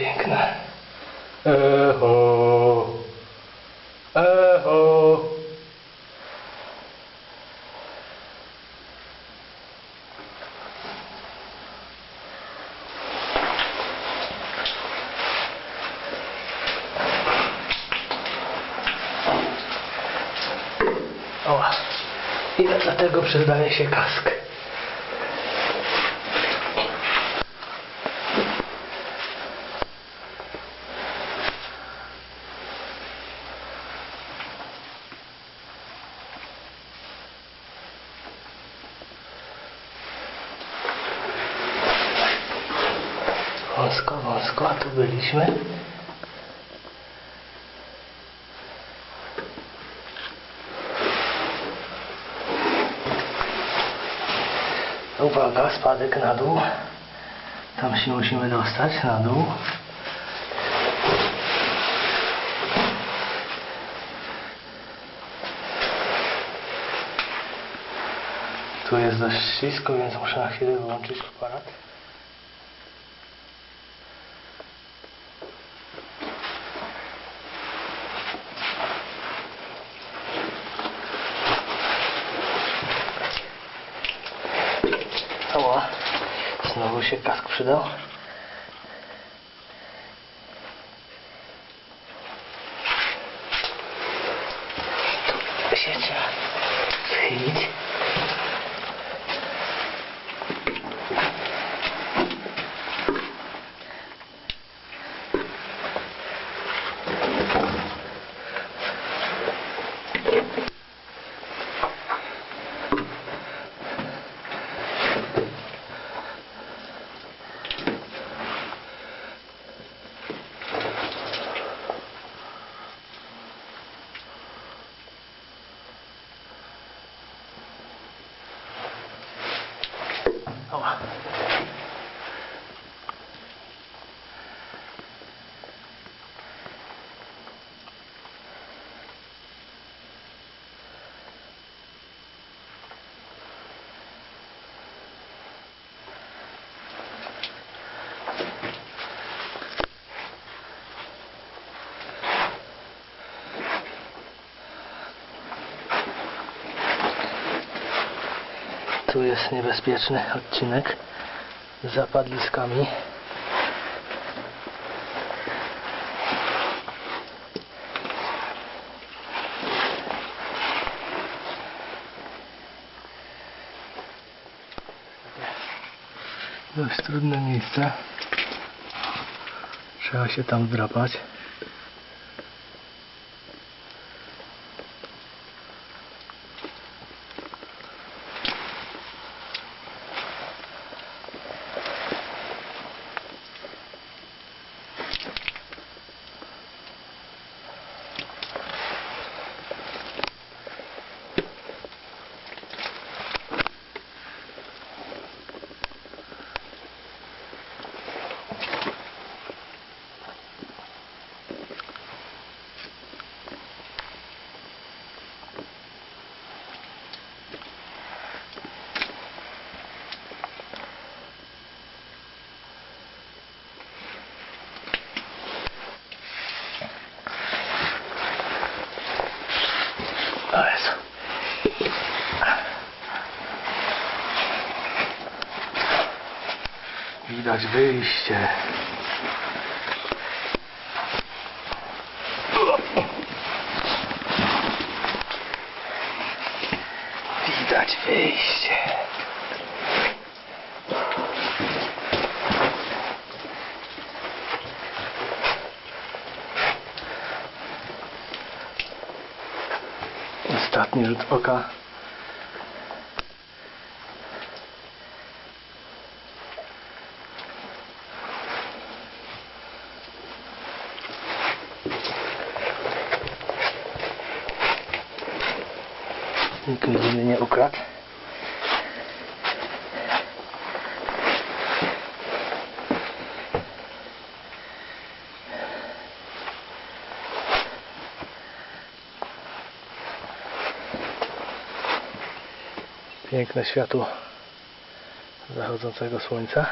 Piękne. Echo. Echo. O, i dlatego przydaje się kask. Wąsko, wąsko, a tu byliśmy. Uwaga, spadek na dół. Tam się musimy dostać na dół. Tu jest dość ślisko, więc muszę na chwilę wyłączyć aparat. Ała, znowu się kask przydał. 了。Tu jest niebezpieczny odcinek z zapadliskami. Dość trudne miejsce. Trzeba się tam wdrapać. Widać wyjście. Widać wyjście. Ostatni rzut oka. Nikt mnie nie ukradł. Piękne światło zachodzącego słońca.